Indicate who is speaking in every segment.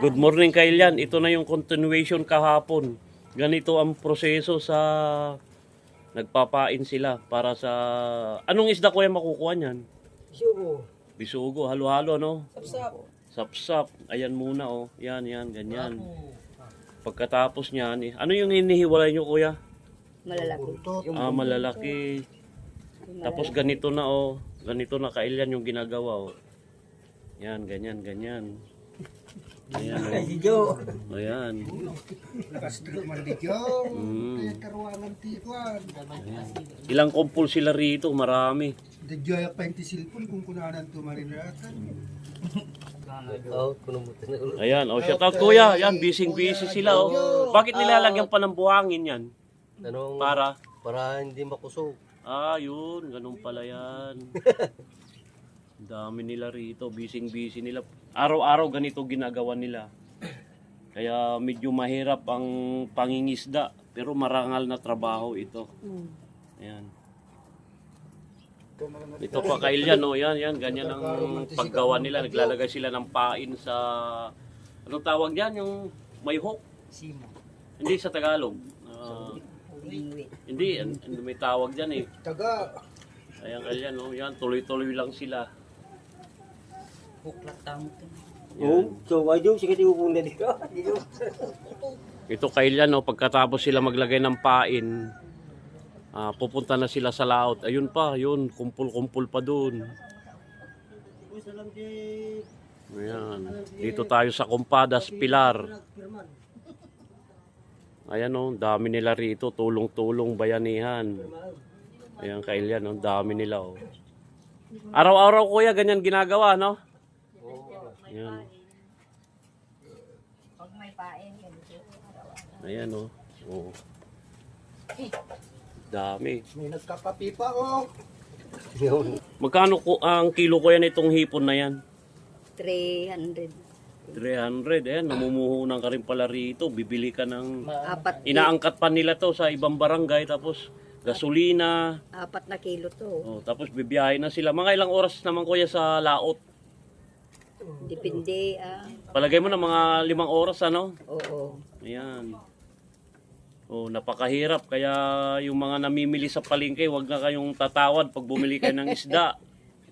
Speaker 1: Good morning Kailian. Ito na yung continuation kahapon. Ganito ang proseso sa nagpapain sila para sa... Anong isda kuya makukuha niyan?
Speaker 2: Sugo.
Speaker 1: Bisugo, halo-halo no?
Speaker 2: Sapsap.
Speaker 1: Sapsap. Ayan muna oh. Yan, yan, ganyan. Pagkatapos niyan, eh, ano yung hinihiwalay nyo kuya?
Speaker 3: Malalaki.
Speaker 1: Ah, malalaki. Tapos ganito na oh. Ganito na kailian yung ginagawa oh. Yan, ganyan, ganyan. Ayan oh.
Speaker 2: Hijo.
Speaker 1: Ayan.
Speaker 4: Nakastigok man di yo.
Speaker 1: Mm.
Speaker 4: Kaya karuangan ti kuan.
Speaker 1: Ilang kumpul sila rito? Marami.
Speaker 4: Di pa yung tisilpon kung kunanan to marinatan.
Speaker 2: Oh.
Speaker 1: Ayan, oh, shout out kuya. Yan, busy-busy sila oh. Bakit nilalagyan pa ng buhangin yan?
Speaker 2: Anong,
Speaker 1: Para?
Speaker 2: para hindi makusog.
Speaker 1: Ah, yun. Ganun pala yan. Dami nila rito. Busy-busy nila. Araw-araw ganito ginagawa nila. Kaya medyo mahirap ang pangingisda. Pero marangal na trabaho ito. Ayan. Ito pa kailyan, no? Yan, yan. Ganyan ang paggawa nila. Naglalagay sila ng pain sa... Anong tawag yan? Yung may hook? Hindi sa Tagalog. Ah, hindi, an- may tawag dyan eh.
Speaker 4: Taga.
Speaker 1: Ayan, ayan, no? Yan, tuloy-tuloy lang sila.
Speaker 2: Oh, so why do sige tiupunda dito?
Speaker 1: Ito kailyan, no? Pagkatapos sila maglagay ng pain, ah, pupunta na sila sa laot. Ayun pa, yun, kumpul-kumpul pa dun. Ayan. Dito tayo sa Kumpadas Pilar. Ayan o, dami nila rito. Tulong-tulong bayanihan. Ayan kailyan, no? dami nila o. Araw-araw kuya, ganyan ginagawa, no? Ayan.
Speaker 3: Pag may pain, ganito.
Speaker 1: Ayan. Oh. Dami.
Speaker 4: May nagkakapipa oh.
Speaker 1: Magkano ko ang kilo ko yan itong hipon na yan?
Speaker 3: 300.
Speaker 1: 300. Ayan, namumuhunan ka rin pala rito. Bibili ka ng...
Speaker 3: Apat,
Speaker 1: Inaangkat pa nila to sa ibang barangay. Tapos gasolina.
Speaker 3: apat na kilo to.
Speaker 1: Oh, tapos bibiyahe na sila. Mga ilang oras naman kuya sa laot.
Speaker 3: Depende, ah.
Speaker 1: Palagay mo na mga limang oras ano?
Speaker 3: Oo.
Speaker 1: Ayan. Oh, napakahirap. Kaya yung mga namimili sa palengke, wag na kayong tatawad pag bumili kayo ng isda.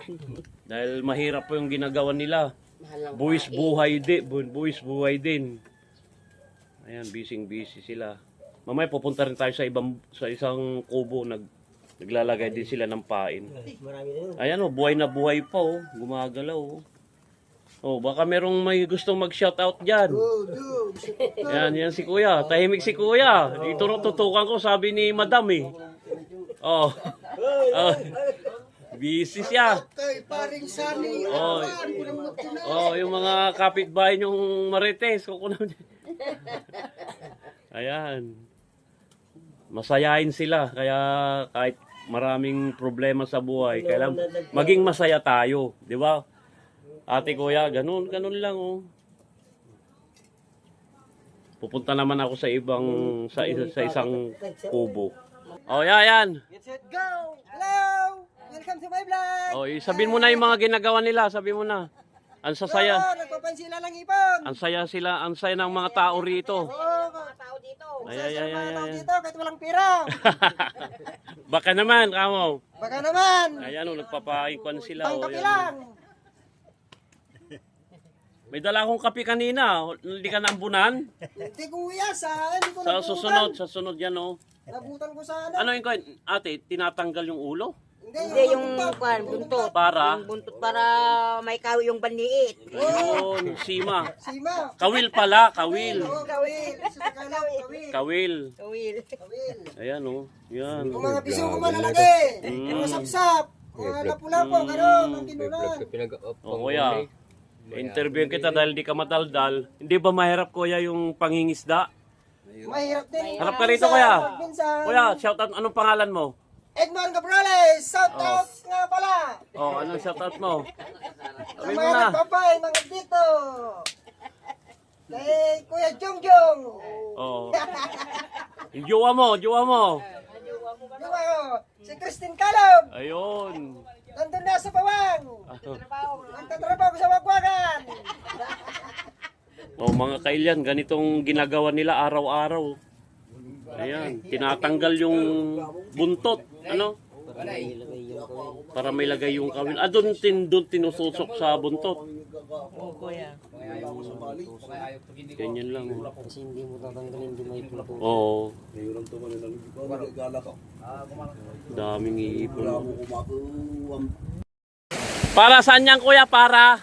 Speaker 1: Dahil mahirap po yung ginagawa nila. Buwis buhay din. Buwis buhay din. Ayan, busy busy sila. Mamaya pupunta rin tayo sa ibang sa isang kubo nag naglalagay din sila ng pain. Ayan oh, buhay na buhay pa oh, gumagalaw oh. Oh, baka merong may gustong mag-shoutout diyan.
Speaker 4: Oh.
Speaker 1: Yan, yan si Kuya. Tahimik si Kuya. Dito nung tutukan ko, sabi ni Madam eh. Oh. oh. Busy siya.
Speaker 4: Kay paring sani.
Speaker 1: Oh.
Speaker 4: Na.
Speaker 1: Oh, yung mga kapitbahay niyong marites. Kukunan Ayan. Masayahin sila. Kaya kahit maraming problema sa buhay, kailan maging masaya tayo. Di ba? Ate kuya, ganun, ganun lang oh. Pupunta naman ako sa ibang sa isa, sa isang kubo. Oh, yeah, yan.
Speaker 2: Get set, go! Hello! Welcome to my vlog!
Speaker 1: Oh, sabihin mo na yung mga ginagawa nila, sabihin mo na. Ang sasaya,
Speaker 2: Oh, nagpapansin lang ipon!
Speaker 1: ang saya sila, ang saya ng mga tao rito.
Speaker 2: Oh, mga tao dito!
Speaker 1: Ay, ay, ay, ay, ay.
Speaker 2: dito kahit walang pira!
Speaker 1: Baka naman, kamo.
Speaker 2: Baka naman!
Speaker 1: Ayan, oh, nagpapaikwan sila. Oh,
Speaker 2: Pangkapi
Speaker 1: yan.
Speaker 2: lang!
Speaker 1: May dala akong kape kanina. Hindi ka naambunan?
Speaker 2: Hindi kuya, sa hindi ko
Speaker 1: Sa
Speaker 2: nabutan.
Speaker 1: susunod, sa sunod yan, oh.
Speaker 2: Nabutan ko sa ano.
Speaker 1: Ano yung kwan? Ate, tinatanggal yung ulo?
Speaker 2: Hindi,
Speaker 3: Hindi yung kwan, buntot.
Speaker 1: Para?
Speaker 3: Yung buntot para may kawi yung banliit.
Speaker 1: Yun, sima.
Speaker 2: Sima!
Speaker 1: Kawil pala, kawil.
Speaker 2: Oo, kawil! Sa Tagalog, kawil!
Speaker 1: Kawil.
Speaker 3: Kawil.
Speaker 2: Kawil!
Speaker 1: Ayan, oh. Yan.
Speaker 2: Yung mga piso ko malalaki!
Speaker 1: Mm.
Speaker 2: Mga sapsap! Mga lapu-lapu, gano'n, ang tinunan!
Speaker 1: O, kuya. Interview kita dahil di ka mataldal. Hindi ba mahirap, kuya, yung pangingisda?
Speaker 2: Mahirap din.
Speaker 1: Harap ka rito, kuya.
Speaker 2: Minsan.
Speaker 1: Kuya, shout out. Anong pangalan mo?
Speaker 2: Edmond Cabrales! Shout out nga pala!
Speaker 1: Oh, anong shout out mo?
Speaker 2: Sa
Speaker 1: Sabi mo
Speaker 2: mga
Speaker 1: na.
Speaker 2: nagpapay, mga dito! Kay Kuya Jong Jong!
Speaker 1: Oh. Yung jowa mo, jowa mo.
Speaker 2: Yung ako, si Christine Calog!
Speaker 1: Ayun.
Speaker 2: Nandun na sa bawang! Nagtatrabaho sa wagwagan!
Speaker 1: O mga kailyan, ganitong ginagawa nila araw-araw. Ayan, tinatanggal yung buntot, ano? Para may lagay yung kawil. Ah, doon, tin, doon tinususok sa buntot. Ganyan lang.
Speaker 2: Kasi hindi mo tatanggalin, hindi may punto.
Speaker 1: Oo. Daming iipon. Para saan yan kuya? Para?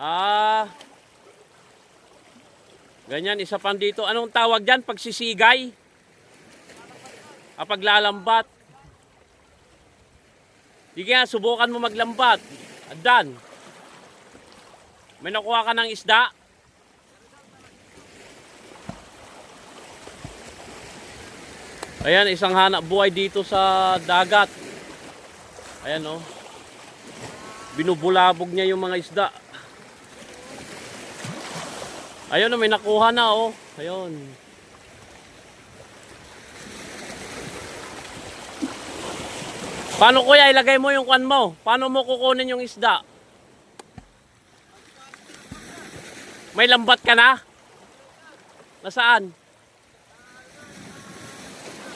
Speaker 1: Ah. Ganyan, isa pan dito. Anong tawag dyan? Pagsisigay? Ah, paglalambat. Sige nga, subukan mo maglambat. Adan. May nakuha ka ng isda? Ayan, isang hanap buhay dito sa dagat. Ayan oh. Binubulabog niya yung mga isda. Ayun oh, may nakuha na oh. Ayun. Paano kuya ilagay mo yung kwan mo? Paano mo kukunin yung isda? May lambat ka na? Nasaan?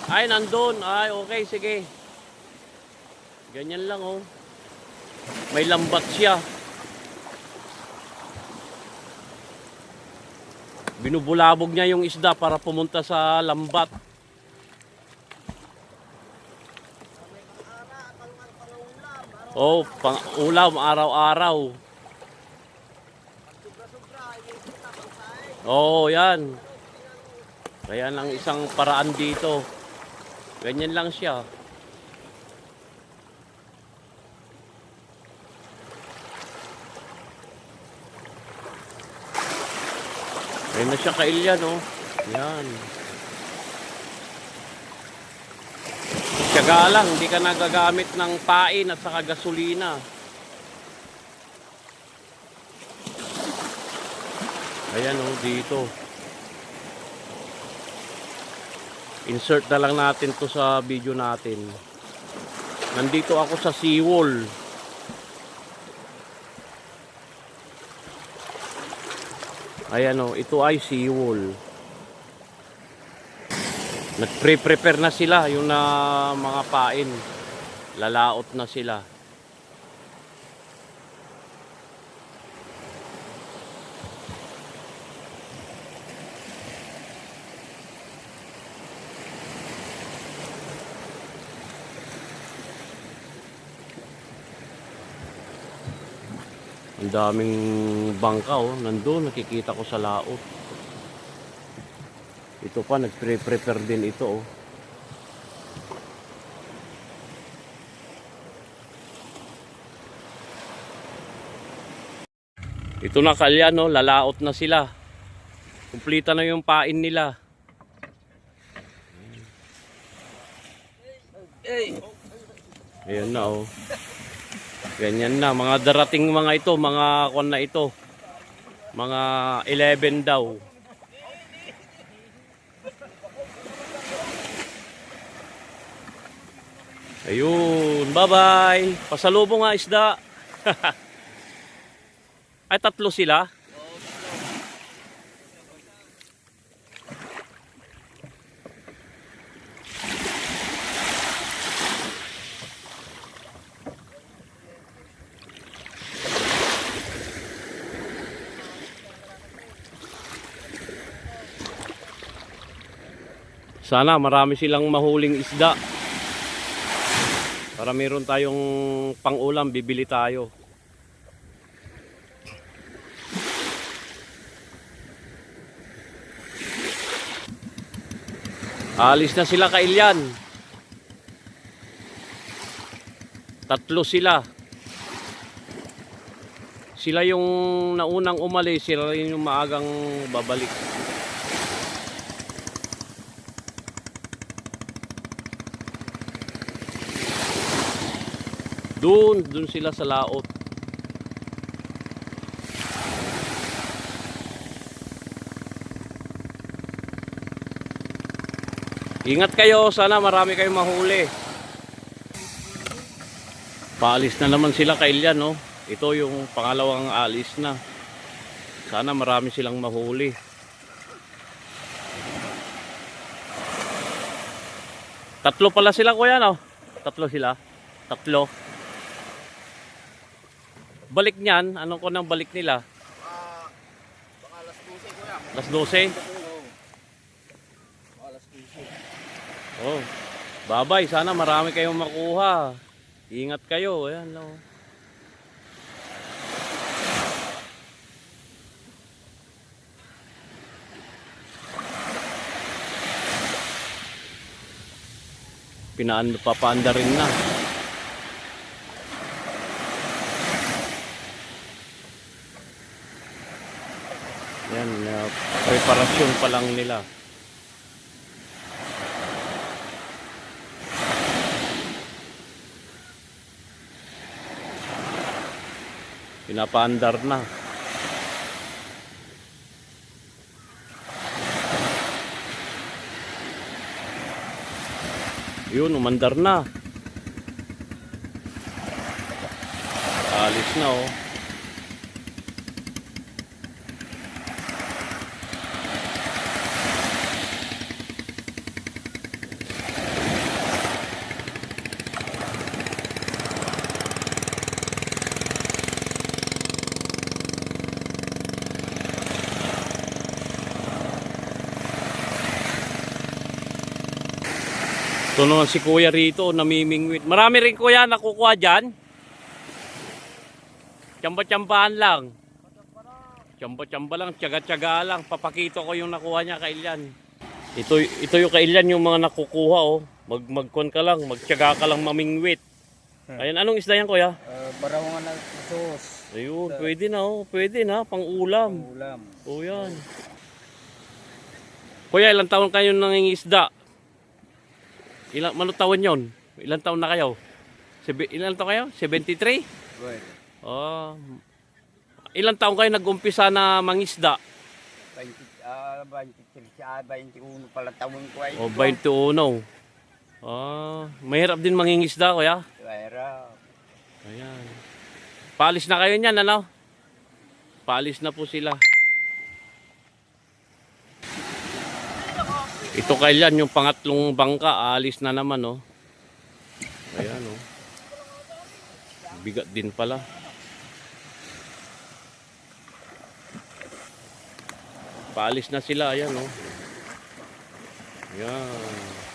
Speaker 1: Ay, nandun. Ay, okay, sige. Ganyan lang, oh. May lambat siya. Binubulabog niya yung isda para pumunta sa lambat. Oh, pang ulam araw-araw. Oh, yan. Kaya lang isang paraan dito. Ganyan lang siya. Ayun na siya kailyan, oh. Yan. Tiyaga lang, hindi ka nagagamit ng pain at saka gasolina. Ayan, oh, dito. Insert na lang natin to sa video natin. Nandito ako sa seawall. Ayan o, ito ay seawall. Nagpre-prepare na sila yung na mga pain. Lalaot na sila. Ang daming bangka oh, nandun nakikita ko sa laot. Ito pa nagpre-prepare din ito oh. Ito na kalyan no, lalaot na sila. Kumplita na yung pain nila. Ayan na oh. Ganyan na, mga darating mga ito, mga kon na ito. Mga 11 daw. Ayun, bye-bye. Pasalubong nga isda. Ay, tatlo sila. Sana marami silang mahuling isda. Para meron tayong pang-ulam, bibili tayo. Alis na sila kailyan. Tatlo sila. Sila yung naunang umalis, sila yung maagang babalik. Doon, doon sila sa laot. Ingat kayo, sana marami kayong mahuli. Paalis na naman sila kailyan, no? Ito yung pangalawang alis na. Sana marami silang mahuli. Tatlo pala sila kuya no? Tatlo sila. Tatlo. Balik niyan, ano ko nang balik nila? Alas 12 Oh. Babay, sana marami kayong makuha. Ingat kayo, ayan no. Pinaan papaanda rin na. Yan, uh, preparasyon pa lang nila. Pinapaandar na. Yun, umandar na. Alis na oh. Ito naman si kuya rito, namimingwit. Marami rin kuya nakukuha dyan. Tsamba-tsambahan lang. Tsamba-tsamba lang, tsaga-tsaga lang. Papakito ko yung nakuha niya kay Ilyan. Ito, ito yung kay Ilyan yung mga nakukuha oh. Mag magkon ka lang, magtyaga ka lang mamingwit. Ayan, anong isda yan kuya?
Speaker 5: Uh, barawangan ng sus.
Speaker 1: Ayun, pwede na oh. Pwede na, pang ulam.
Speaker 5: Ulam.
Speaker 1: Oh, yan. Kuya, ilang taon kayo nangingisda? Ilang, taon yon? Ilang taon na kayo? Sebe, ilang taon kayo? 73?
Speaker 5: Well,
Speaker 1: Oh. Ilang taon kayo nag-umpisa na mangisda?
Speaker 5: 20, ah, 23, ah, 21 pala taon ko ay.
Speaker 1: O, 21. Oh, mahirap din mangingisda, kuya.
Speaker 5: Pero,
Speaker 1: Ayan. Paalis na kayo niyan, ano? Paalis na po sila. Ito kailan yung pangatlong bangka, alis na naman, oh. Ayan, oh. Bigat din pala. Paalis na sila, ayan, oh. Ayan.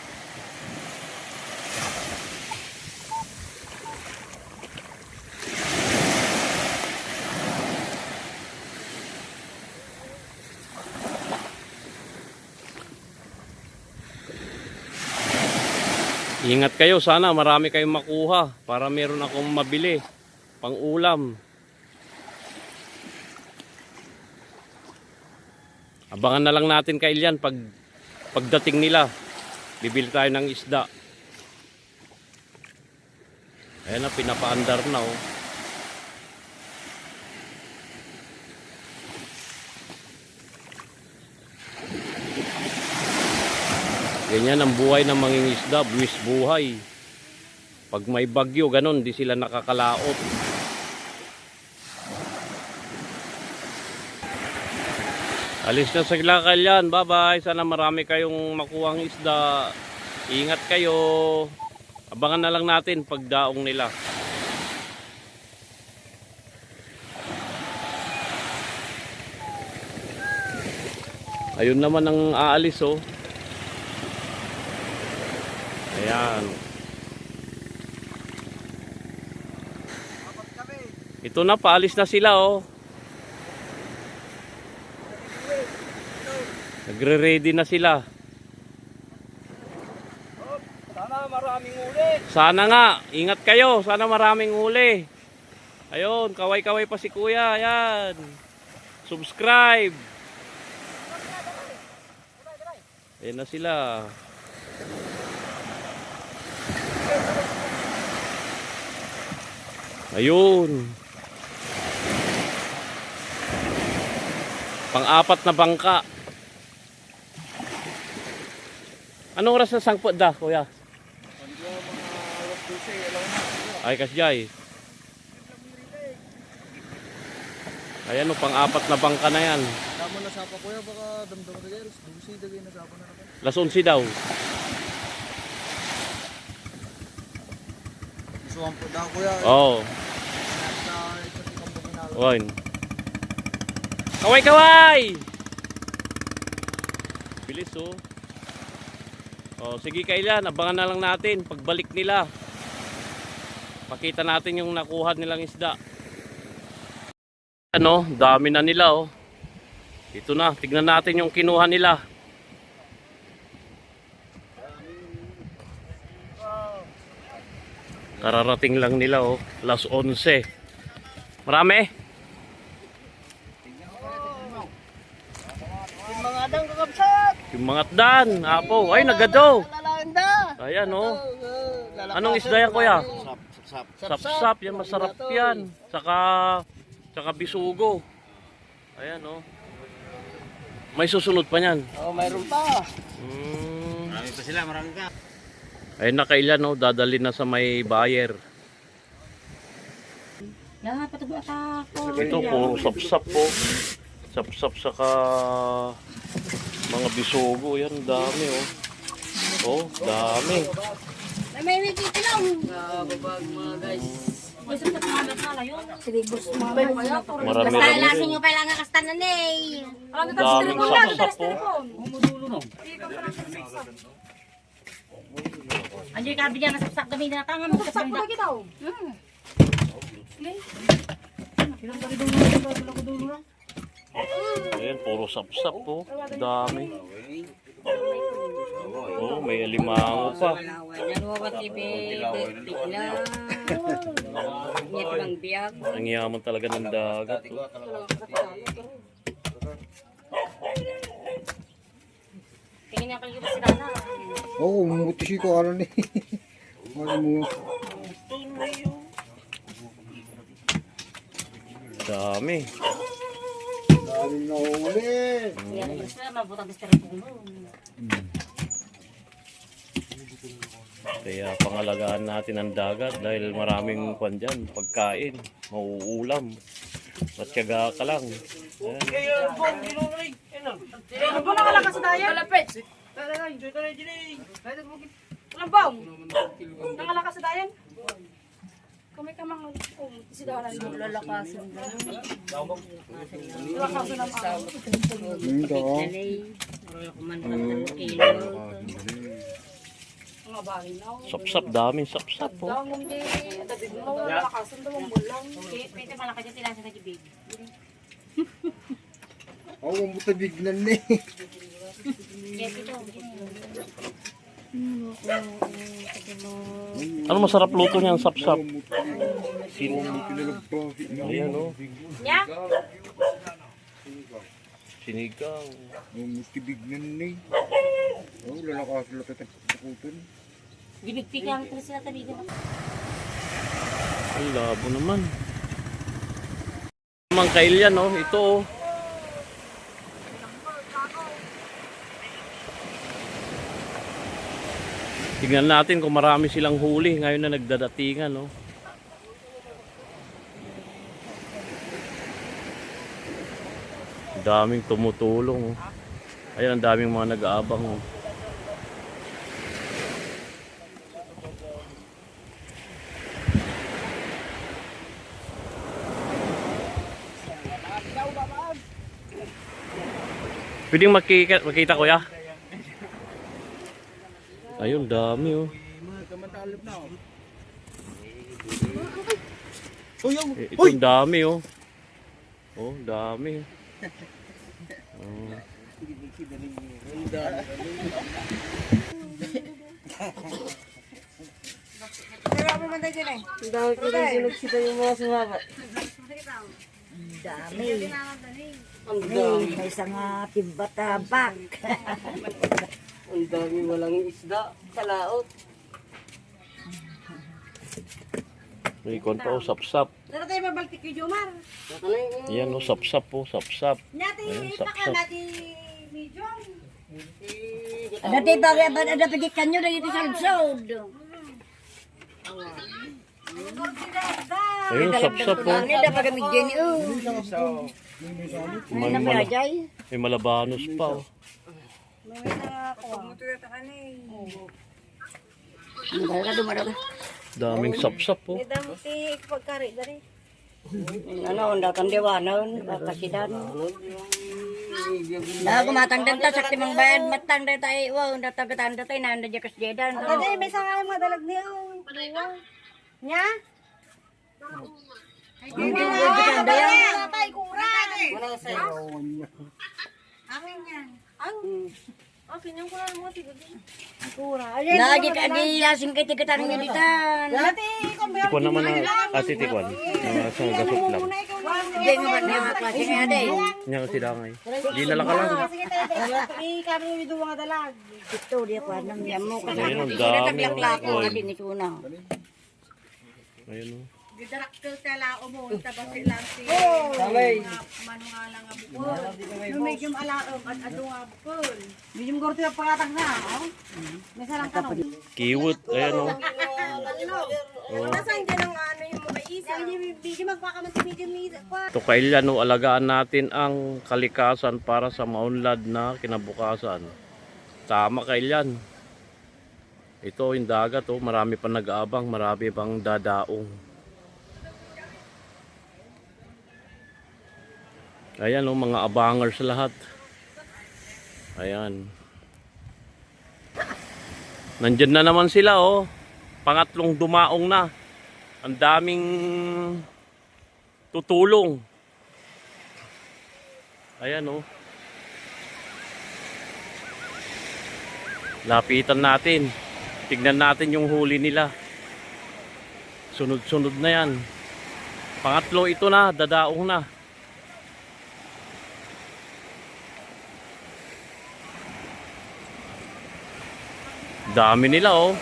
Speaker 1: Ingat kayo, sana marami kayong makuha para meron akong mabili pang ulam. Abangan na lang natin kay Ilian pag pagdating nila. Bibili tayo ng isda. Ayan na, pinapaandar na oh. Ganyan ang buhay ng mangingisda, buwis buhay. Pag may bagyo, ganun, di sila nakakalaot. Alis na sa Kalyan. Bye-bye. Sana marami kayong makuhang isda. Ingat kayo. Abangan na lang natin pagdaong nila. Ayun naman ang aalis oh. Ayan. Ito na, paalis na sila oh. Nagre-ready na sila.
Speaker 5: sana maraming ulit.
Speaker 1: Sana nga, ingat kayo. Sana maraming huli. Ayun, kaway-kaway pa si kuya. Ayan. Subscribe. Ayan na sila. Ayun. Pang-apat na bangka. Anong oras na sangpot da, kuya?
Speaker 5: 12.
Speaker 1: Ay, kasjay. Ayan o, pang-apat na bangka na yan.
Speaker 6: Tama na sapa kuya, baka damdam na guys. Dusi, dagay na sapa na naman.
Speaker 1: Las 11 daw.
Speaker 6: Isuwan po daw kuya.
Speaker 1: Oo. Oh. Oyn. Kaway kaway! Bilis oh. Oh, sige kailan, abangan na lang natin pagbalik nila. Pakita natin yung nakuha nilang isda. Ano, dami na nila oh. Ito na, tignan natin yung kinuha nila. Kararating lang nila oh, las 11. Marami?
Speaker 6: Yung mga adang kakabsat!
Speaker 1: Yung mga dan, apo. Ay, nagado. Ayan, oh. Anong isda yan, kuya?
Speaker 6: Sap, sap.
Speaker 1: Sap-sap, yan, masarap yan. Saka, saka bisugo. Ayan, oh. May susunod pa niyan.
Speaker 6: Oh, mayroon pa.
Speaker 1: Hmm.
Speaker 7: Marami pa sila, marami ka.
Speaker 1: Ayun na kailan, oh. Dadali na sa may buyer.
Speaker 3: Lahat patag ako.
Speaker 1: Ito, puro sap-sap, oh. Sap-sap, saka mga bisugo. Yan, dami, oh. Oh, dami.
Speaker 3: May may kiti lang.
Speaker 8: Ba yung kaya?
Speaker 1: Marami rin.
Speaker 3: nyo pa lang ang kastanan eh.
Speaker 1: Daming sap-sap, oh.
Speaker 8: Andiyan ka bigyan na sapsak kami na tangan mo. Sapsak pa kita.
Speaker 1: Ayan, puro sap-sap, oh. Dami. Oh, may alimango pa. Ang yaman talaga ng dagat. Oh.
Speaker 8: Tingin niya kayo si Nana.
Speaker 4: Oo, oh, mumuti ko ano ni. Ano mo?
Speaker 1: Dami.
Speaker 4: Dami na uli.
Speaker 8: Yan, gusto na mabutang mo.
Speaker 1: Kaya pangalagaan natin ang dagat dahil maraming kwan dyan, pagkain, mauulam. Matyaga ka lang. Ayan.
Speaker 8: Ano po nakalakas sa daya? Malapit. Walang bang? Nakalakas sa dayan? Kami ka mga oh, si Dara yung lalakasan. Lalakasan ng araw.
Speaker 4: Hindi oh.
Speaker 8: Mga na.
Speaker 1: Sapsap, daming sapsap po.
Speaker 8: Lalakasan ang bulang. Pwede malaki dyan tila sa nagibig.
Speaker 4: Oo, oh, mutabig na ni.
Speaker 1: Ano masarap luto niyan, sapsap?
Speaker 4: Sino mo pinagpahi na?
Speaker 1: Ayan o,
Speaker 8: Nya?
Speaker 1: sinigang.
Speaker 4: Oo, mutabig na ni. Oo, lalakas sila tatakutin.
Speaker 8: Ginigpikan ko sila tabigan.
Speaker 1: Ay, labo naman. Mang kailyan, oh. Ito, oh. Tignan natin kung marami silang huli ngayon na nagdadatingan, oh. Daming tumutulong, oh. Ayan, ang daming mga nag-aabang, oh. Pwedeng makita, makita kuya? Ayun, dami oh. Eh, ito ang dami oh. Oh, dami. Oh.
Speaker 3: Dami. Ay, may isang uh, timbatabak.
Speaker 6: Ang dami walang isda sa laot.
Speaker 1: May kon pa oh, sapsap.
Speaker 3: Tara tayo mabaltik kay Jomar.
Speaker 1: Yan oh, sapsap oh, sapsap. Ayun,
Speaker 3: ipaka
Speaker 1: sapsap.
Speaker 3: natin medyo. Dati bagay ba na dapat kanyo na ito sa lungsod.
Speaker 1: Ayun, sapsap po.
Speaker 3: Ano na pag dyan oh.
Speaker 1: May,
Speaker 3: Ano
Speaker 1: mala,
Speaker 3: ba jay?
Speaker 1: may malabanos pa. Oh.
Speaker 3: Ano ka dumara ka?
Speaker 1: Daming sapsap po.
Speaker 3: Ano, datang dewanan, kakasidan. Nah, kumatang dan ta sakti mang bayad matang dan tayo, wow, datang datang datang nanda jakas jedan.
Speaker 9: Ate, may sanga yung mga dalag niya. Nya?
Speaker 3: Hindi ko jedan daya.
Speaker 9: Tatay, kurang.
Speaker 2: Wala sa'yo.
Speaker 9: Akin yan. Ang? Akin yung kurang mo, siguro.
Speaker 3: Lagi ka di lasing kay tigatan ng editan.
Speaker 9: Ate, kumbiyan.
Speaker 1: Tikwan naman na ati tikwan. Mga sa gasot lang.
Speaker 3: Hindi nga ba niya klase nga day.
Speaker 1: Nya ka silangay. Di na lang ka lang.
Speaker 9: Tayo. Ikabi yung mga dalag.
Speaker 3: Ito di ko nang yamo ka.
Speaker 1: Ayun, ang
Speaker 3: Kita
Speaker 1: dami.
Speaker 3: adi ni tuna.
Speaker 1: Ayun oh.
Speaker 9: Gidarakkel ka lao mo, tabas lang si
Speaker 2: Samay.
Speaker 9: manungalang nga bukol. Lumigim alaom at adong nga bukol. Medium gorto yung pangatang na, oh. May sarang tanong.
Speaker 1: Kiwot. Ayan oh.
Speaker 9: Nasaan dyan ang ano yung mga isa? Hindi magpakamanti medium.
Speaker 1: Ito kailan oh, alagaan natin ang kalikasan para sa maunlad na kinabukasan. Tama kailan. Ito yung dagat oh, marami pa nag-aabang, marami pang dadaong. Ayan oh, mga abangers lahat. Ayan. Nandyan na naman sila oh. Pangatlong dumaong na. Ang daming tutulong. Ayan oh. Lapitan natin. Tignan natin yung huli nila. Sunod-sunod na yan. Pangatlo ito na, dadaong na. Dami nila oh.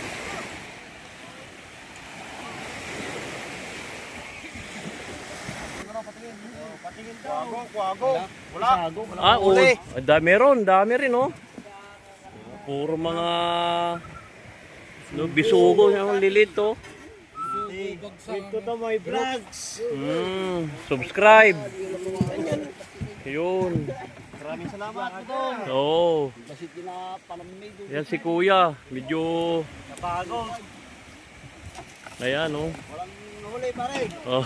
Speaker 1: Ah, oh, da, meron, dami rin oh. Puro mga no, bisugo yung lilit oh.
Speaker 2: Ito to my vlogs.
Speaker 1: Mm, subscribe. Yun.
Speaker 2: Maraming salamat po.
Speaker 1: Oo.
Speaker 2: Kasi pinapalamig.
Speaker 1: Yan si Kuya. Medyo
Speaker 2: Nabago.
Speaker 1: ayan oh.
Speaker 2: Walang huli pare.
Speaker 1: Oh.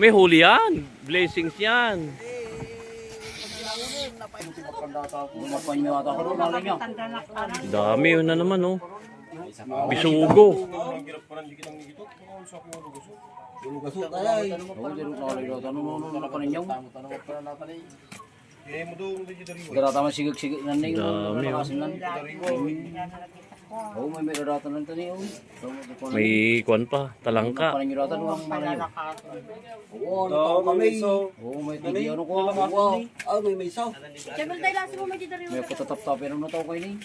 Speaker 1: May huli yan. Blessings yan. Dami yun na naman oh. Bisugo.
Speaker 2: Garata man sigig-sigig nan ning
Speaker 1: Dami, oh.
Speaker 2: nan. Oh, may may garata nan tani oh.
Speaker 1: May kwan pa. Talangka.
Speaker 2: Parang garata no ang mga. Oo, ano kami. Oo, may tigi ano ko. Wow. Ah, may may saw.
Speaker 9: Siyempre tayo lang mo may dito
Speaker 2: May patatap-tap pero na to ko ini.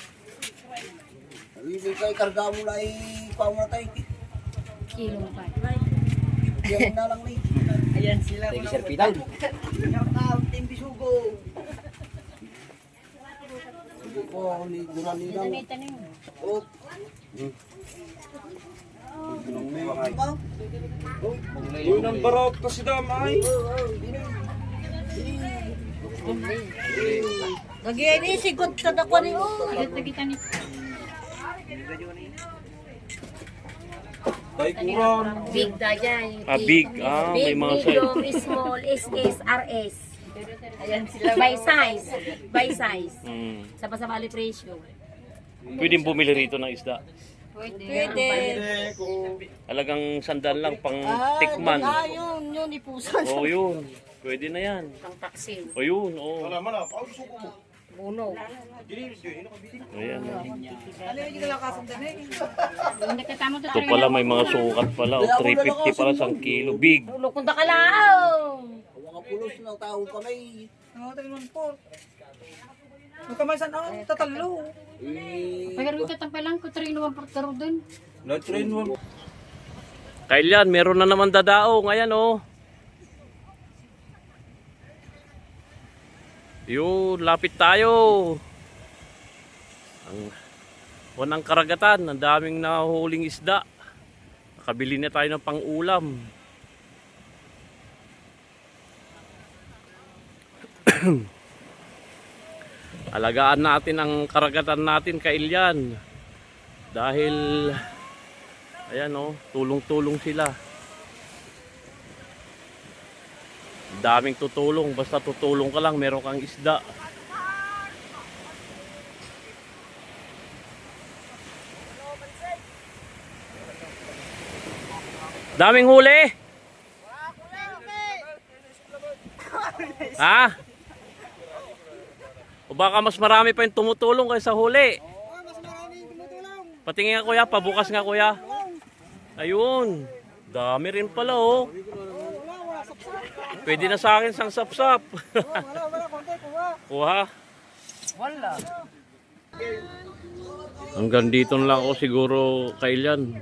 Speaker 2: Ay, may kay karga mo na ay pa mo na tayo.
Speaker 9: Kilo pa.
Speaker 2: Diyan na lang ni. Ayan sila. Tagi serpitan. Team bisugo. Oh, ni guran ni lang. Oh.
Speaker 4: Yun ang barok to si Damay.
Speaker 3: Lagi ini sigot sa dakwa ni oh.
Speaker 4: Tay kuran.
Speaker 8: Big dayay.
Speaker 1: Ah, big. Ah, may mga size.
Speaker 8: Medium, small, SS, RS. Ayan sila. By size. By size.
Speaker 1: Mm.
Speaker 8: Sama-sama presyo.
Speaker 1: Pwedeng bumili rito ng isda.
Speaker 3: Pwede.
Speaker 1: Alagang sandal lang pang tikman.
Speaker 3: Ah, yun, yun ipusan.
Speaker 1: Oh, yun. Pwede na yan.
Speaker 8: Pang taksil.
Speaker 1: O yun, oh.
Speaker 8: Uno.
Speaker 1: Ayan. oh.
Speaker 8: Hindi ka tamo to.
Speaker 1: Ito pala may mga sukat pala. Oh. 350 para sa kilo. Big.
Speaker 8: Lukong da kalaaw.
Speaker 2: Mga pulos na tao kami. Eh,
Speaker 8: Pagkaroon ka tampalang ko trino ang portaro dun.
Speaker 4: Na-train mo.
Speaker 1: Kailan, meron na naman dadaong. Ayan, oh. Yun, lapit tayo. Ang wanang karagatan, ang daming nahuhuling isda. Makabili na tayo ng pang-ulam. Alagaan natin ang karagatan natin kailyan. Dahil ayan oh, tulong-tulong sila. Daming tutulong, basta tutulong ka lang, meron kang isda. Daming huli. Ha? O baka mas marami pa yung tumutulong kaysa huli. Patingin nga kuya, pabukas nga kuya. Ayun. Dami rin pala oh. Pwede na sa akin sang sapsap. Kuha.
Speaker 5: Wala.
Speaker 1: Hanggang dito lang ako siguro kailan.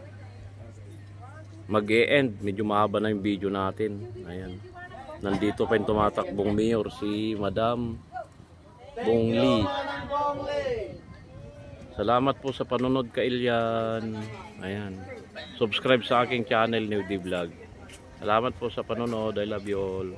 Speaker 1: Mag-e-end. Medyo mahaba na yung video natin. Ayan. Nandito pa yung tumatakbong mayor si Madam Bong Lee. Salamat po sa panonood kailyan. Ayan. Subscribe sa aking channel New D Vlog. Salamat po sa panonood. I love you all.